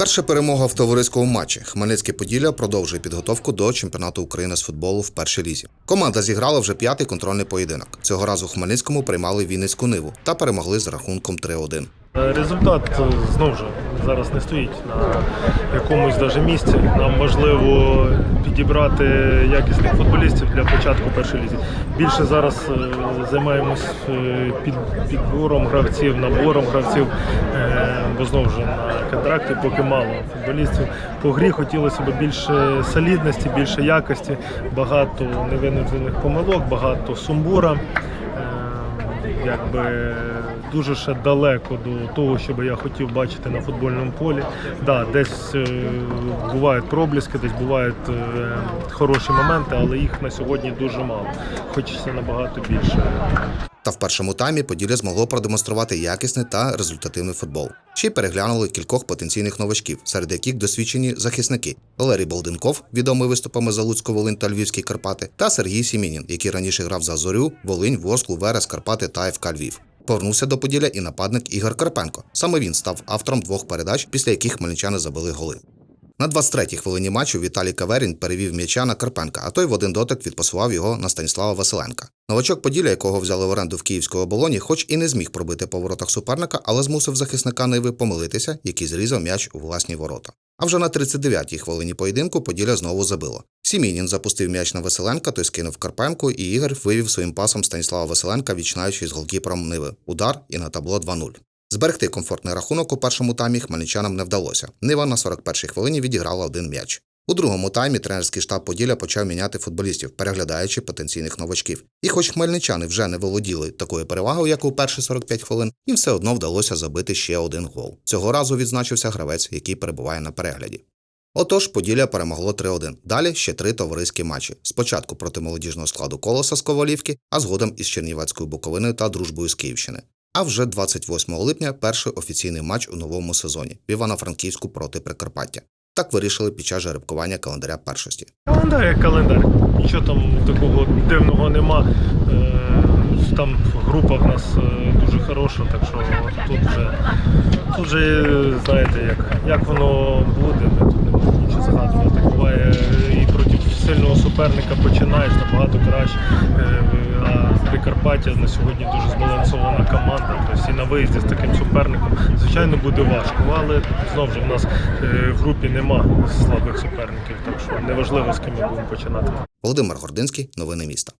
Перша перемога в товариському матчі. Хмельницьке Поділля продовжує підготовку до чемпіонату України з футболу в першій лізі. Команда зіграла вже п'ятий контрольний поєдинок. Цього разу Хмельницькому приймали Вінницьку ниву та перемогли з рахунком 3-1. Е, Результат е, знову ж зараз не стоїть на якомусь даже місці. Нам важливо підібрати якісних футболістів для початку першої лізі. Більше зараз е, займаємось підбором гравців, набором гравців, бо знову ж на контракті поки мало футболістів. По грі хотілося б більше солідності, більше якості, багато невинужених помилок, багато сумбура. Якби дуже ще далеко до того, що би я хотів бачити на футбольному полі. Да, десь е, бувають пробліски, десь бувають е, хороші моменти, але їх на сьогодні дуже мало. Хочеться набагато більше. Та в першому таймі Поділля змогло продемонструвати якісний та результативний футбол. Ще й переглянули кількох потенційних новачків, серед яких досвідчені захисники Валерій Болденков, відомий виступами за Луцьку Волинь та Львівські Карпати, та Сергій Сімінін, який раніше грав за Зорю, Волинь, Ворсклу, Верес, Карпати та ФК Львів. Повернувся до Поділля і нападник Ігор Карпенко. Саме він став автором двох передач, після яких хмельничани забили голи. На 23-й хвилині матчу Віталій Каверін перевів м'яча на Карпенка, а той в один дотик відпасував його на Станіслава Василенка. Новачок Поділля, якого взяли в оренду в Київської оболоні, хоч і не зміг пробити по воротах суперника, але змусив захисника Ниви помилитися, який зрізав м'яч у власні ворота. А вже на 39-й хвилині поєдинку Поділля знову забило. Сімінін запустив м'яч на Василенка, той скинув Карпенку, і Ігор вивів своїм пасом Станіслава Василенка, відчинаючи з голкіпером Ниви. Удар і на табло 2-0. Зберегти комфортний рахунок у першому таймі хмельничанам не вдалося. Нива на 41-й хвилині відіграла один м'яч. У другому таймі тренерський штаб Поділля почав міняти футболістів, переглядаючи потенційних новачків. І хоч хмельничани вже не володіли такою перевагою, як у перші 45 хвилин, їм все одно вдалося забити ще один гол. Цього разу відзначився гравець, який перебуває на перегляді. Отож, Поділля перемогло 3-1. Далі ще три товариські матчі. Спочатку проти молодіжного складу Колоса з Ковалівки, а згодом із Чернівецькою Буковиною та дружбою з Київщини. А вже 28 липня перший офіційний матч у новому сезоні в Івано-Франківську проти Прикарпаття. Так вирішили під час жеребкування календаря першості. Календар як календар. Нічого там такого дивного нема. Е, Там група в нас е, дуже хороша, так що тут вже, тут вже знаєте, як, як воно буде, тут не можемо нічого згадувати. Буває сильного суперника починаєш набагато краще. Е, А Прикарпаття на сьогодні дуже збалансована команда. Тобто і на виїзді з таким суперником, звичайно, буде важко, але знову ж в нас е, в групі нема слабих суперників, так що неважливо з ким ми будемо починати. Володимир Гординський, новини міста.